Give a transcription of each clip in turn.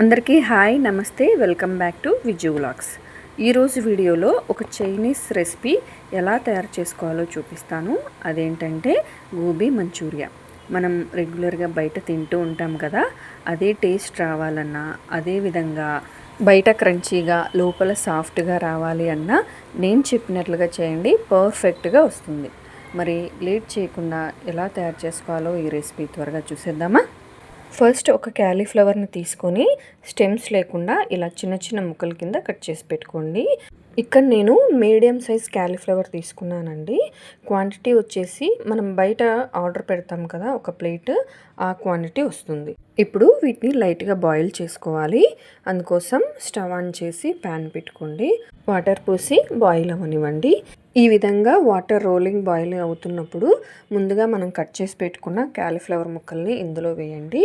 అందరికీ హాయ్ నమస్తే welcome back to Viju vlogs. ఈరోజు వీడియోలో ఒక చైనీస్ రెసిపీ ఎలా తయారు చేసుకోవాలో చూపిస్తాను. అదేంటంటే గోబీ మంచూరియా. మనం రెగ్యులర్గా బయట తింటూ ఉంటాం కదా అదే టేస్ట్ రావాలన్నా అదే విధంగా బయట క్రంచీగా లోపల సాఫ్ట్గా రావాలి అన్నా నేను చెప్పినట్లుగా చేయండి పర్ఫెక్ట్గా వస్తుంది. మరి లేట్ చేయకుండా ఎలా తయారు చేసుకోవాలో ఈ రెసిపీ త్వరగా చూసేద్దామా? ఫస్ట్ ఒక క్యాలీఫ్లవర్ని తీసుకొని స్టెమ్స్ లేకుండా ఇలా చిన్న చిన్న ముక్కల కింద కట్ చేసి పెట్టుకోండి. ఇక్కడ నేను మీడియం సైజ్ క్యాలీఫ్లవర్ తీసుకున్నానండి. క్వాంటిటీ వచ్చేసి మనం బయట ఆర్డర్ పెడతాం కదా ఒక ప్లేట్ ఆ క్వాంటిటీ వస్తుంది. ఇప్పుడు వీటిని లైట్గా బాయిల్ చేసుకోవాలి. అందుకోసం స్టవ్ ఆన్ చేసి ప్యాన్ పెట్టుకోండి. వాటర్ పోసి బాయిల్ అవ్వనివ్వండి ఈ విధంగా వాటర్ రోలింగ్ బాయిల్ అవుతున్నప్పుడు ముందుగా మనం కట్ చేసి పెట్టుకున్న క్యాలీఫ్లవర్ ముక్కల్ని ఇందులో వేయండి.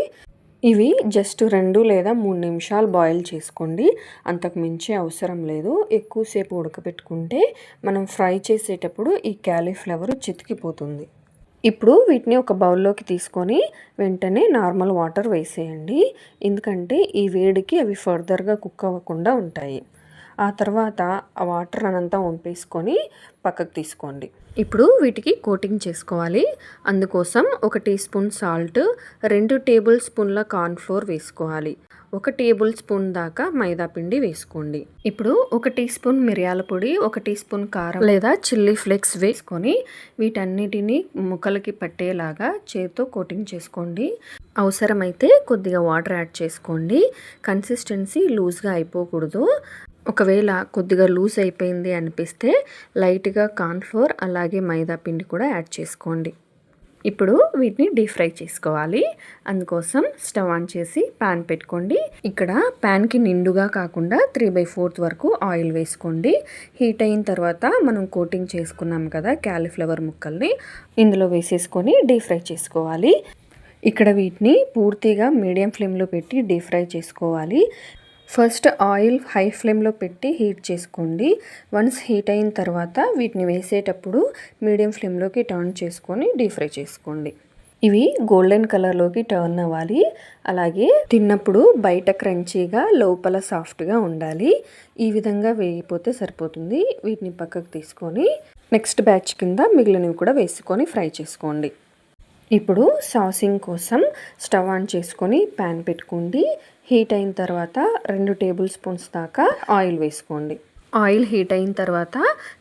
ఇవి జస్ట్ రెండు లేదా మూడు నిమిషాలు బాయిల్ చేసుకోండి. అంతకు మించి అవసరం లేదు. ఎక్కువసేపు ఉడకబెట్టుకుంటే మనం ఫ్రై చేసేటప్పుడు ఈ క్యాలీఫ్లవర్ చితికిపోతుంది. ఇప్పుడు వీటిని ఒక బౌల్లోకి తీసుకొని వెంటనే నార్మల్ వాటర్ వేసేయండి. ఎందుకంటే ఈ వేడికి అవి ఫర్దర్గా కుక్ అవ్వకుండా ఉంటాయి. ఆ తర్వాత ఆ వాటర్ అనంతా వంపేసుకొని పక్కకు తీసుకోండి. ఇప్పుడు వీటికి కోటింగ్ చేసుకోవాలి. అందుకోసం ఒక టీ స్పూన్ సాల్ట్ రెండు టేబుల్ స్పూన్ల కార్న్ఫ్లోర్ వేసుకోవాలి. ఒక టేబుల్ స్పూన్ దాకా మైదా పిండి వేసుకోండి. ఇప్పుడు ఒక టీ స్పూన్ మిరియాల పొడి ఒక టీ స్పూన్ కారం లేదా చిల్లీ ఫ్లేక్స్ వేసుకొని వీటన్నిటిని ముక్కలకి పట్టేలాగా చేతితో కోటింగ్ చేసుకోండి. అవసరమైతే కొద్దిగా వాటర్ యాడ్ చేసుకోండి. కన్సిస్టెన్సీ లూజ్గా అయిపోకూడదు. ఒకవేళ కొద్దిగా లూజ్ అయిపోయింది అనిపిస్తే లైట్గా కార్న్ఫ్లోర్ అలాగే మైదా పిండి కూడా యాడ్ చేసుకోండి. ఇప్పుడు వీటిని డీప్ ఫ్రై చేసుకోవాలి. అందుకోసం స్టవ్ ఆన్ చేసి ప్యాన్ పెట్టుకోండి. ఇక్కడ ప్యాన్కి నిండుగా కాకుండా త్రీ బై ఫోర్త్ వరకు ఆయిల్ వేసుకోండి. హీట్ అయిన తర్వాత మనం కోటింగ్ చేసుకున్నాం కదా క్యాలీఫ్లవర్ ముక్కల్ని ఇందులో వేసేసుకొని డీప్ ఫ్రై చేసుకోవాలి. ఇక్కడ వీటిని పూర్తిగా మీడియం ఫ్లేమ్లో పెట్టి డీప్ ఫ్రై చేసుకోవాలి. ఫస్ట్ ఆయిల్ హై ఫ్లేమ్లో పెట్టి హీట్ చేసుకోండి. వన్స్ హీట్ అయిన తర్వాత వీటిని వేసేటప్పుడు మీడియం ఫ్లేమ్లోకి టర్న్ చేసుకొని డీప్ ఫ్రై చేసుకోండి. ఇవి గోల్డెన్ కలర్లోకి టర్న్ అవ్వాలి. అలాగే తిన్నప్పుడు బయట క్రంచీగా లోపల సాఫ్ట్గా ఉండాలి. ఈ విధంగా వేయిపోతే సరిపోతుంది. వీటిని పక్కకు తీసుకొని నెక్స్ట్ బ్యాచ్ కింద మిగిలినవి కూడా వేసుకొని ఫ్రై చేసుకోండి. ఇప్పుడు సాసింగ్ కోసం స్టవ్ ఆన్ చేసుకొని ప్యాన్ పెట్టుకోండి. హీట్ అయిన తర్వాత రెండు టేబుల్ స్పూన్స్ దాకా ఆయిల్ వేసుకోండి. ఆయిల్ హీట్ అయిన తర్వాత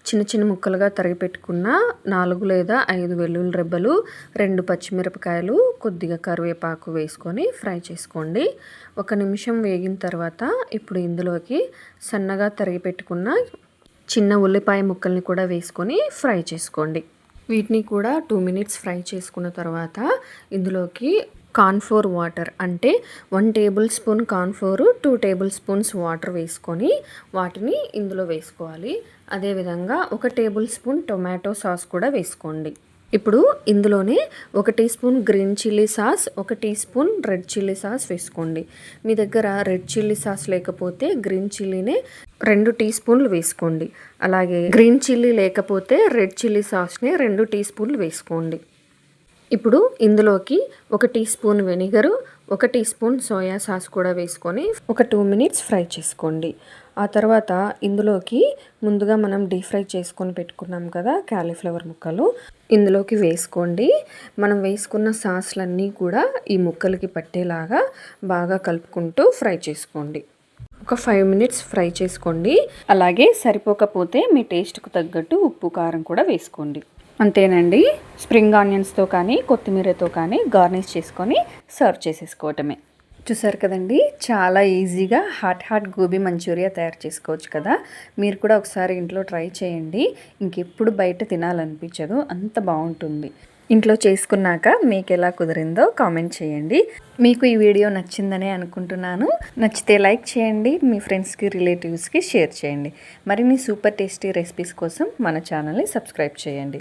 చిన్న చిన్న ముక్కలుగా తరిగి పెట్టుకున్న నాలుగు లేదా ఐదు వెల్లుల్లి రెబ్బలు రెండు పచ్చిమిరపకాయలు కొద్దిగా కరివేపాకు వేసుకొని ఫ్రై చేసుకోండి. ఒక నిమిషం వేగిన తర్వాత ఇప్పుడు ఇందులోకి సన్నగా తరిగి పెట్టుకున్న చిన్న ఉల్లిపాయ ముక్కల్ని కూడా వేసుకొని ఫ్రై చేసుకోండి. వీటిని కూడా టూ మినిట్స్ ఫ్రై చేసుకున్న తర్వాత ఇందులోకి కార్న్ఫ్లోర్ వాటర్ అంటే one tablespoon cornflour two tablespoons water వేసుకొని వాటిని ఇందులో వేసుకోవాలి. అదేవిధంగా ఒక టేబుల్ స్పూన్ టొమాటో సాస్ కూడా వేసుకోండి. ఇప్పుడు ఇందులోనే ఒక teaspoon green chilli sauce ఒక teaspoon red chilli sauce వేసుకోండి. మీ దగ్గర రెడ్ చిల్లీ సాస్ లేకపోతే గ్రీన్ చిల్లీనే రెండు టీ స్పూన్లు వేసుకోండి. అలాగే గ్రీన్ చిల్లీ లేకపోతే రెడ్ చిల్లీ సాస్ని రెండు టీ స్పూన్లు వేసుకోండి. ఇప్పుడు ఇందులోకి ఒక టీ స్పూన్ వెనిగరు ఒక టీ స్పూన్ సోయా సాస్ కూడా వేసుకొని ఒక టూ మినిట్స్ ఫ్రై చేసుకోండి. ఆ తర్వాత ఇందులోకి ముందుగా మనం డీప్ ఫ్రై చేసుకొని పెట్టుకున్నాం కదా క్యాలీఫ్లవర్ ముక్కలు. ఇందులోకి వేసుకోండి. మనం వేసుకున్న సాస్లన్నీ కూడా ఈ ముక్కలకి పట్టేలాగా బాగా కలుపుకుంటూ ఫ్రై చేసుకోండి. ఒక ఫైవ్ మినిట్స్ ఫ్రై చేసుకోండి. అలాగే సరిపోకపోతే మీ టేస్ట్కు తగ్గట్టు ఉప్పు కారం కూడా వేసుకోండి. అంతేనండి. స్ప్రింగ్ ఆనియన్స్తో కానీ కొత్తిమీరతో కానీ గార్నిష్ చేసుకొని సర్వ్ చేసేసుకోవటమే. చూసారు కదండి? చాలా ఈజీగా హాట్ హాట్ గోబీ మంచూరియా తయారు చేసుకోవచ్చు కదా? మీరు కూడా ఒకసారి ఇంట్లో ట్రై చేయండి. ఇంకెప్పుడు బయట తినాలనిపించదు. అంత బాగుంటుంది. ఇంట్లో చేసుకున్నాక మీకు ఎలా కుదిరిందో కామెంట్ చేయండి. మీకు ఈ వీడియో నచ్చిందనే అనుకుంటున్నాను. నచ్చితే లైక్ చేయండి. మీ ఫ్రెండ్స్కి రిలేటివ్స్కి షేర్ చేయండి. మరిన్ని సూపర్ టేస్టీ రెసిపీస్ కోసం మన ఛానల్ని సబ్స్క్రైబ్ చేయండి.